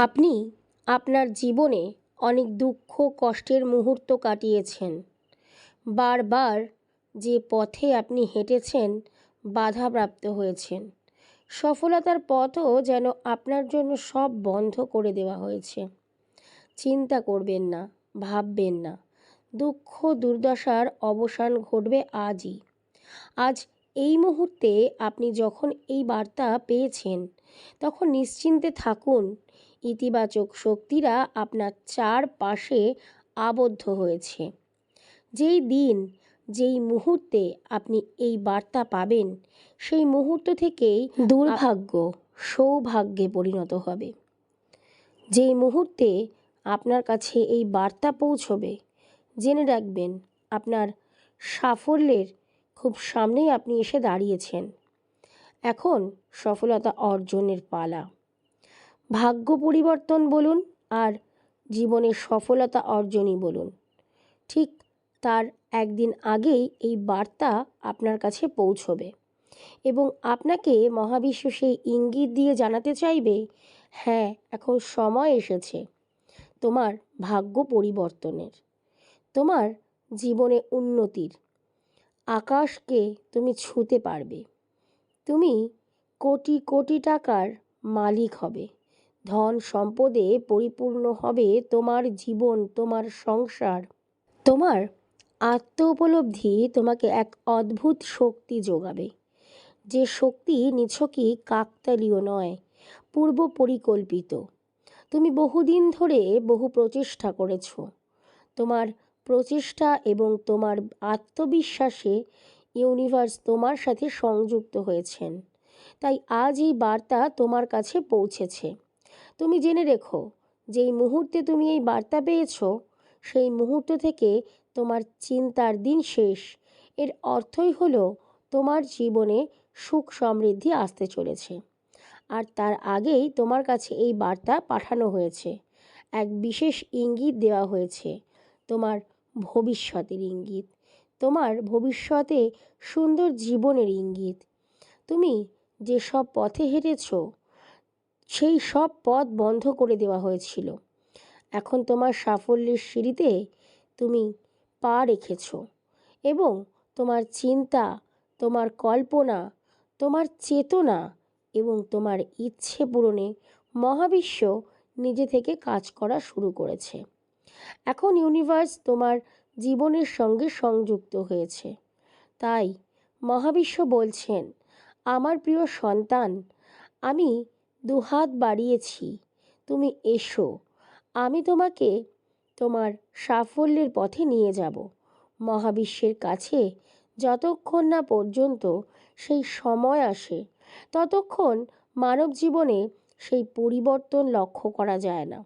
আপনি আপনার জীবনে অনেক দুঃখ, কষ্টের মুহূর্ত কাটিয়েছেন। বারবার যে পথে আপনি হেঁটেছেন, বাধাপ্রাপ্ত হয়েছেন। সফলতার পথও যেন আপনার জন্য সব বন্ধ করে দেওয়া হয়েছে। চিন্তা করবেন না, ভাববেন না। দুঃখ, দুর্দশার অবসান ঘটবে আজই। আজ এই মুহূর্তে আপনি যখন এই বার্তা পেয়েছেন, তখন নিশ্চিন্তে থাকুন ইতিবাচক শক্তিরা আপনার চারপাশে আবদ্ধ হয়েছে। যেই দিন, যেই মুহূর্তে আপনি এই বার্তা পাবেন, সেই মুহূর্ত থেকেই দুর্ভাগ্য, সৌভাগ্যে পরিণত হবে। যেই মুহূর্তে আপনার কাছে এই বার্তা পৌঁছবে, জেনে রাখবেন আপনার সাফল্যের খুব সামনেই আপনি এসে দাঁড়িয়েছেন। এখন সফলতা অর্জনের পালা। ভাগ্য পরিবর্তন বলুন আর জীবনের সফলতা অর্জনই বলুন। ঠিক তার একদিন আগেই এই বার্তা আপনার কাছে পৌঁছবে এবং আপনাকে মহাবিশ্ব সেই ইঙ্গিত দিয়ে জানাতে চাইবে হ্যাঁ এখন সময় এসেছে তোমার ভাগ্য পরিবর্তনের, তোমার জীবনে উন্নতির। আকাশকে তুমি ছুঁতে পারবে, তুমি কোটি কোটি টাকার মালিক হবে। ধন সম্পদে পরিপূর্ণ হবে তোমার জীবন, তোমার সংসার। তোমার আত্ম উপলব্ধি তোমাকে এক অদ্ভুত শক্তি যোগাবে। যে শক্তি নিছকই কাকতালীয় নয়, পূর্ব পরিকল্পিত। তুমি বহুদিন ধরে বহু প্রচেষ্টা করেছ। তোমার প্রচেষ্টা এবং তোমার আত্মবিশ্বাসে ইউনিভার্স তোমার সাথে সংযুক্ত হয়েছেন। তাই আজ এই বার্তা তোমার কাছে পৌঁছেছে। তুমি জেনে রেখো, যেই মুহূর্তে তুমি এই বার্তা পেয়েছ, সেই মুহূর্ত থেকে তোমার চিন্তার দিন শেষ। এর অর্থই হলো তোমার জীবনে সুখ সমৃদ্ধি আসতে চলেছে। আর তার আগেই তোমার কাছে এই বার্তা পাঠানো হয়েছে। এক বিশেষ ইঙ্গিত দেওয়া হয়েছে, তোমার ভবিষ্যতের ইঙ্গিত। তোমার ভবিষ্যতে সুন্দর জীবনের ইঙ্গিত। তুমি যে সব পথে হেঁটেছ সেই সব পথ বন্ধ করে দেওয়া হয়েছিল। এখন তোমার সাফল্যের সিঁড়িতে তুমি পা রেখেছ এবং তোমার চিন্তা, তোমার কল্পনা, তোমার চেতনা এবং তোমার ইচ্ছে পূরণে মহাবিশ্ব নিজে থেকে কাজ করা শুরু করেছে। এখন ইউনিভার্স তোমার জীবনের সঙ্গে সংযুক্ত হয়েছে। তাই মহাবিশ্ব বলছেন, আমার প্রিয় সন্তান, আমি দুহাত বাড়িয়েছি। তুমি এসো। আমি তোমাকে তোমার সাফল্যের পথে নিয়ে যাব। মহাবিশ্বের কাছে যতক্ষণ না পর্যন্ত সেই সময় আসে, ততক্ষণ মানব জীবনে সেই পরিবর্তন লক্ষ্য করা যায় না।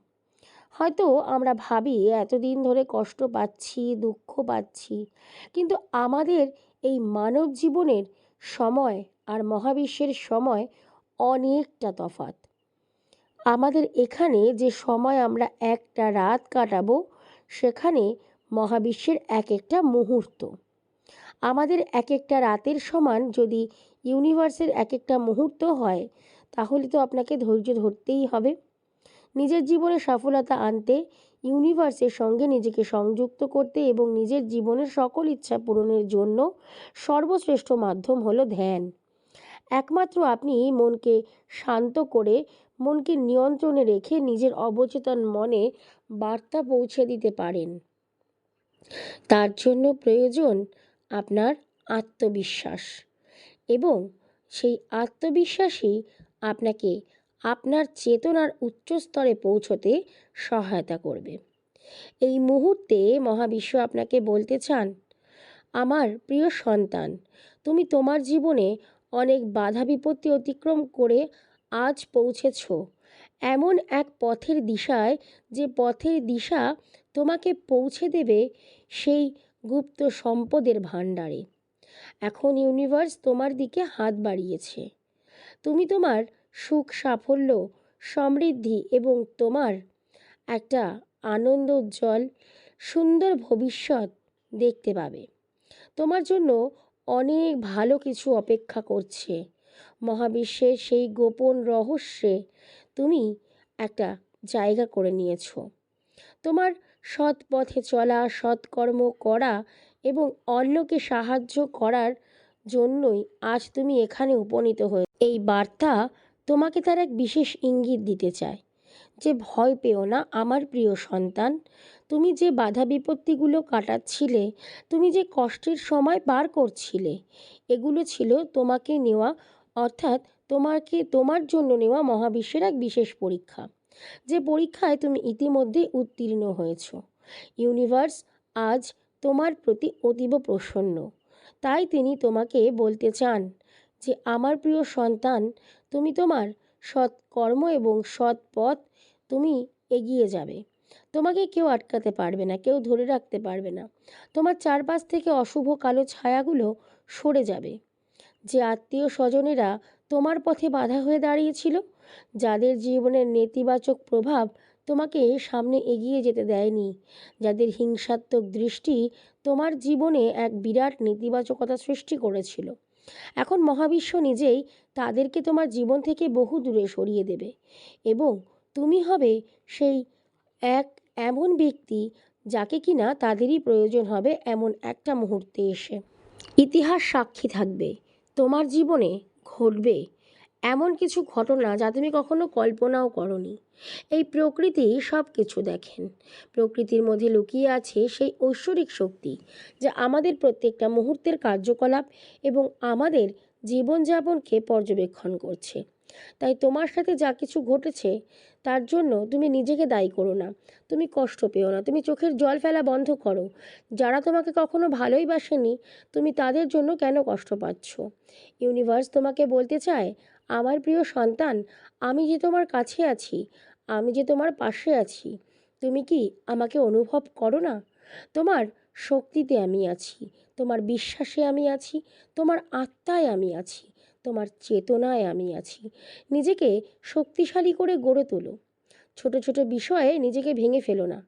হয়তো আমরা ভাবি, এতদিন ধরে কষ্ট পাচ্ছি, দুঃখ পাচ্ছি। কিন্তু আমাদের এই মানব জীবনের সময় আর মহাবিশ্বের সময় অনেকটা তফাত আমাদের এখানে যে সময় আমরা একটা রাত কাটাবো, সেখানে মহাবিশ্বের এক একটা মুহূর্ত। আমাদের এক একটা রাতের সমান যদি ইউনিভার্সের এক একটা মুহূর্ত হয়, তাহলে তো আপনাকে ধৈর্য ধরতেই হবে। নিজের জীবনে সফলতা আনতে, ইউনিভার্সের সঙ্গে নিজেকে সংযুক্ত করতে এবং নিজের জীবনের সকল ইচ্ছা পূরণের জন্য সর্বশ্রেষ্ঠ মাধ্যম হলো ধ্যান। একমাত্র আপনি মনকে শান্ত করে, মনকে নিয়ন্ত্রণে রেখে নিজের অবচেতন মনে বার্তা পৌঁছে দিতে পারেন। তার জন্য প্রয়োজন আপনার আত্মবিশ্বাস এবং সেই আত্মবিশ্বাসই আপনাকে আপনার চেতনার উচ্চ স্তরে পৌঁছতে সহায়তা করবে। এই মুহূর্তে মহাবিশ্ব আপনাকে বলতে চান, আমার প্রিয় সন্তান, তুমি তোমার জীবনে অনেক বাধা বিপত্তি অতিক্রম করে আজ পৌঁছেছ। এমন এক পথের দিশায় যে পথের দিশা তোমাকে পৌঁছে দেবে সেই গুপ্ত সম্পদের ভাণ্ডারে। এখন ইউনিভার্স তোমার দিকে হাত বাড়িয়েছে। তুমি তোমার সুখ সাফল্য, সমৃদ্ধি এবং তোমার একটা আনন্দ উজ্জ্বল, সুন্দর ভবিষ্যৎ দেখতে পাবে। তোমার জন্য অনেক ভালো কিছু অপেক্ষা করছে। মহাবিশ্বের সেই গোপন রহস্যে তুমি একটা জায়গা করে নিয়েছো। তোমার সৎ পথে চলা, সৎকর্ম করা এবং অন্যকে সাহায্য করার জন্যই আজ তুমি এখানে উপনীত হয়ে এই বার্তা তোমাকে তার এক বিশেষ ইঙ্গিত দিতে চায়। যে ভয় পেও না, আমার প্রিয় সন্তান। তুমি যে বাধা বিপত্তিগুলো কাটাচ্ছিলে, তুমি যে কষ্টের সময় পার করছিলে, এগুলো ছিল তোমাকে নেওয়া, অর্থাৎ তোমাকে, তোমার জন্য নেওয়া মহাবিশ্বের এক বিশেষ পরীক্ষা। যে পরীক্ষায় তুমি ইতিমধ্যে উত্তীর্ণ হয়েছ। ইউনিভার্স, আজ তোমার প্রতি অতীব প্রসন্ন। তাই তিনি তোমাকে বলতে চান যে, আমার প্রিয় সন্তান, তুমি তোমার সৎ কর্ম এবং সৎ পথ তুমি এগিয়ে যাবে। তোমাকে কেউ আটকাতে পারবে না, কেউ ধরে রাখতে পারবে না। তোমার চারপাশ থেকে অশুভ কালো ছায়াগুলো সরে যাবে। যে আত্মীয় স্বজনেরা তোমার পথে বাধা হয়ে দাঁড়িয়েছিল, যাদের জীবনের নেতিবাচক প্রভাব তোমাকে সামনে এগিয়ে যেতে দেয়নি, যাদের হিংসাত্মক দৃষ্টি তোমার জীবনে এক বিরাট নেতিবাচকতা সৃষ্টি করেছিল। এখন মহাবিশ্ব নিজেই তাদেরকে তোমার জীবন থেকে বহু দূরে সরিয়ে দেবে এবং তুমি হবে সেই এক এমন ব্যক্তি যাকে কিনা তাদেরই প্রয়োজন হবে এমন একটা মুহূর্তে এসে। ইতিহাস সাক্ষী থাকবে, তোমার জীবনে ঘটবে। এমন কিছু ঘটনা যা তুমি কখনো কল্পনাও করনি। এই প্রকৃতি সব কিছু দেখেন। প্রকৃতির মধ্যে লুকিয়ে আছে সেই ঐশ্বরিক শক্তি যা আমাদের প্রত্যেকটা মুহূর্তের কার্যকলাপ এবং আমাদের জীবনযাপনকে পর্যবেক্ষণ করছে। তাই তোমার সাথে যা কিছু ঘটেছে, তার জন্য তুমি নিজেকে দায়ী করো না। তুমি কষ্ট পেও না। তুমি চোখের জল ফেলা বন্ধ করো। যারা তোমাকে কখনো ভালোই বাসেনি, তুমি তাদের জন্য কেন কষ্ট পাচ্ছ? ইউনিভার্স তোমাকে বলতে চায় আমার প্রিয় সন্তান, আমি যে তোমার কাছে আছি, আমি যে তোমার পাশে আছি, তুমি কি আমাকে অনুভব করো না? তোমার শক্তিতে আমি আছি, তোমার বিশ্বাসে আমি আছি, তোমার আত্মায় আমি আছি, তোমার চেতনায় আমি আছি। নিজেকে শক্তিশালী করে গড়ে তোলো। ছোট ছোট বিষয়ে নিজেকে ভেঙে ফেলো না।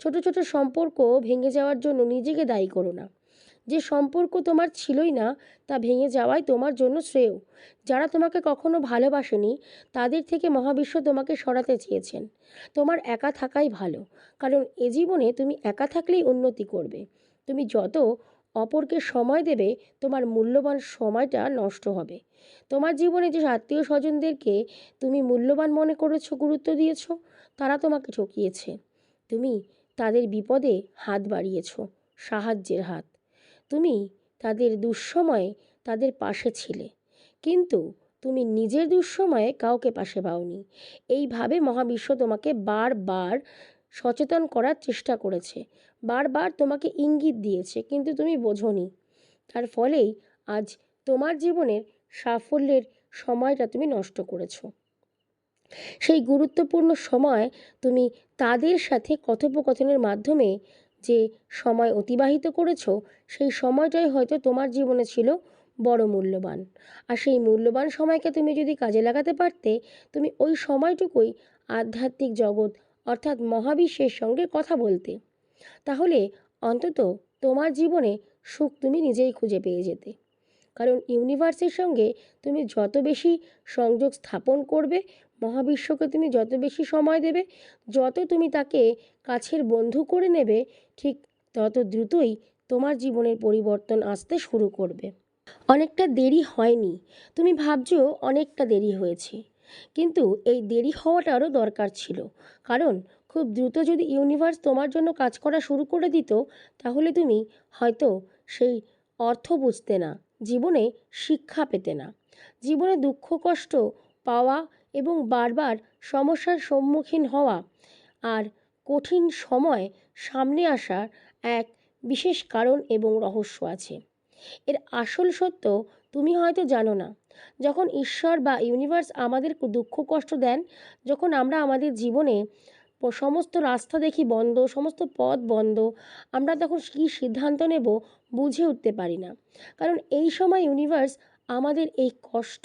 ছোট ছোট সম্পর্ক ভেঙে যাওয়ার জন্য নিজেকে দায়ী করো না। যে সম্পর্ক তোমার ছিলই না, তা ভেঙে যাওয়াই তোমার জন্য শ্রেয়। যারা তোমাকে কখনো ভালোবাসেনি, তাদের থেকে মহাবিশ্ব তোমাকে সরাতে চেয়েছেন। তোমার একা থাকাই ভালো, কারণ এ জীবনে তুমি একা থাকলেই উন্নতি করবে। তুমি যত অপরকে সময় দেবে, তোমার মূল্যবান সময়টা নষ্ট হবে। তোমার জীবনে যে আত্মীয় স্বজনদেরকে তুমি মূল্যবান মনে করেছ, গুরুত্ব দিয়েছ, তারা তোমাকে ঠকিয়েছে। তুমি তাদের বিপদে হাত বাড়িয়েছ, সাহায্যের হাত। তুমি তাদের দুঃসময়ে তাদের পাশে ছিলে। কিন্তু তুমি নিজের দুঃসময়ে কাউকে পাশে পাওনি। এইভাবে মহাবিশ্ব তোমাকে বারবার সচেতন করার চেষ্টা করেছে। বারবার তোমাকে ইঙ্গিত দিয়েছে, কিন্তু তুমি বোঝনি। তার ফলেই আজ তোমার জীবনের সাফল্যের সময়টা তুমি নষ্ট করেছ। সেই গুরুত্বপূর্ণ সময় তুমি তাদের সাথে কথোপকথনের মাধ্যমে যে সময় অতিবাহিত করেছ, সেই সময়টাই হয়তো তোমার জীবনে ছিল বড় মূল্যবান। আর সেই মূল্যবান সময়কে তুমি যদি কাজে লাগাতে পারতে, তুমি ওই সময়টুকুই আধ্যাত্মিক জগৎ, অর্থাৎ মহাবিশ্বের সঙ্গে কথা বলতে। তাহলে অন্তত তোমার জীবনে সুখ তুমি নিজেই খুঁজে পেয়ে যেতে। কারণ ইউনিভার্সের সঙ্গে তুমি যত বেশি সংযোগ স্থাপন করবে মহাবিশ্বকে তুমি যত বেশি সময় দেবে, যত তুমি তাকে কাছের বন্ধু করে নেবে, ঠিক তত দ্রুতই তোমার জীবনের পরিবর্তন আসতে শুরু করবে। অনেকটা দেরি হয়নি। তুমি ভাবছ অনেকটা দেরি হয়েছে। কিন্তু এই দেরি হওয়াটারও দরকার ছিল। কারণ খুব দ্রুত যদি ইউনিভার্স তোমার জন্য কাজ করা শুরু করে দিত, তাহলে তুমি হয়তো সেই অর্থ বুঝতে না, জীবনে শিক্ষা পেতে না। জীবনে দুঃখ, কষ্ট পাওয়া এবং বারবার সমস্যার সম্মুখীন হওয়া আর কঠিন সময় সামনে আসার এক বিশেষ কারণ এবং রহস্য আছে। এর আসল সত্য তুমি হয়তো জানো না। যখন ঈশ্বর বা ইউনিভার্স আমাদের দুঃখ কষ্ট দেন, যখন আমরা আমাদের জীবনে সমস্ত রাস্তা দেখি বন্ধ, সমস্ত পথ বন্ধ, আমরা তখন কী সিদ্ধান্ত নেব বুঝে উঠতে পারি না। কারণ এই সময় ইউনিভার্স আমাদের এই কষ্ট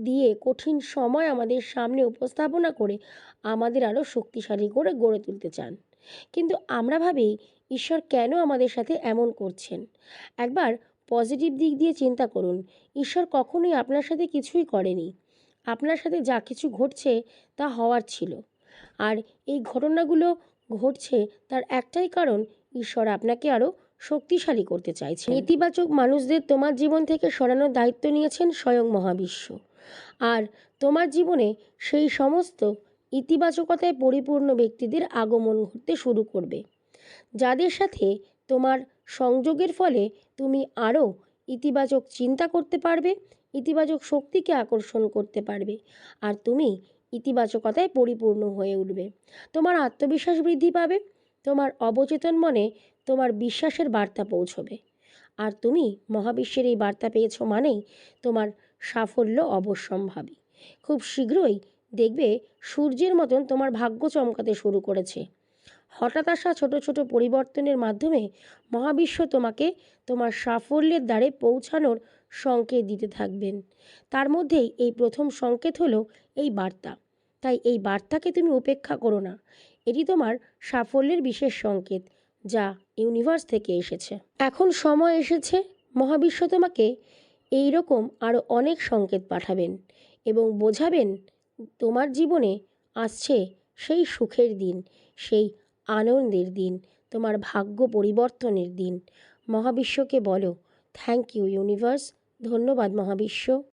দিয়ে কঠিন সময় আমাদের সামনে উপস্থাপনা করে আমাদের আরও শক্তিশালী করে গড়ে তুলতে চান। কিন্তু আমরা ভাবি, ঈশ্বর কেন আমাদের সাথে এমন করছেন? একবার পজিটিভ দিক দিয়ে চিন্তা করুন, ঈশ্বর কখনোই আপনার সাথে কিছুই করেনি। আপনার সাথে যা কিছু ঘটছে তা হওয়ার ছিল। আর এই ঘটনাগুলো ঘটছে তার একটাই কারণ, ঈশ্বর আপনাকে আরও শক্তিশালী করতে চাইছে নেতিবাচক মানুষদের তোমার জীবন থেকে সরানোর দায়িত্ব নিয়েছেন স্বয়ং মহাবিশ্ব। আর তোমার জীবনে সেই সমস্ত ইতিবাচকতায় পরিপূর্ণ ব্যক্তিদের আগমন ঘটতে শুরু করবে। যাদের সাথে তোমার সংযোগের ফলে তুমি আরও ইতিবাচক চিন্তা করতে পারবে, ইতিবাচক শক্তিকে আকর্ষণ করতে পারবে আর তুমি ইতিবাচকতায় পরিপূর্ণ হয়ে উঠবে। তোমার আত্মবিশ্বাস বৃদ্ধি পাবে, তোমার অবচেতন মনে তোমার বিশ্বাসের বার্তা পৌঁছবে। আর তুমি মহাবিশ্বের এই বার্তা পেয়েছ মানেই তোমার সাফল্য অবশ্যম্ভাবী। খুব শীঘ্রই দেখবে সূর্যের মতন তোমার ভাগ্য চমকাতে শুরু করেছে। হঠাৎ আসা ছোট ছোট পরিবর্তনের মাধ্যমে মহাবিশ্ব তোমাকে তোমার সাফল্যের দ্বারে পৌঁছানোর সংকেত দিতে থাকবেন। তার মধ্যেই এই প্রথম সংকেত হলো এই বার্তা। তাই এই বার্তাকে তুমি উপেক্ষা করো না। এটি তোমার সাফল্যের বিশেষ সংকেত যা ইউনিভার্স থেকে এসেছে। এখন সময় এসেছে, মহাবিশ্ব তোমাকে এই রকম আরও অনেক সংকেত পাঠাবেন এবং বোঝাবেন তোমার জীবনে আসছে সেই সুখের দিন, সেই আনন্দের দিন, তোমার ভাগ্য পরিবর্তনের দিন। মহাবিশ্বকে বলো থ্যাংক ইউ ইউনিভার্স ধন্যবাদ মহাবিশ্ব।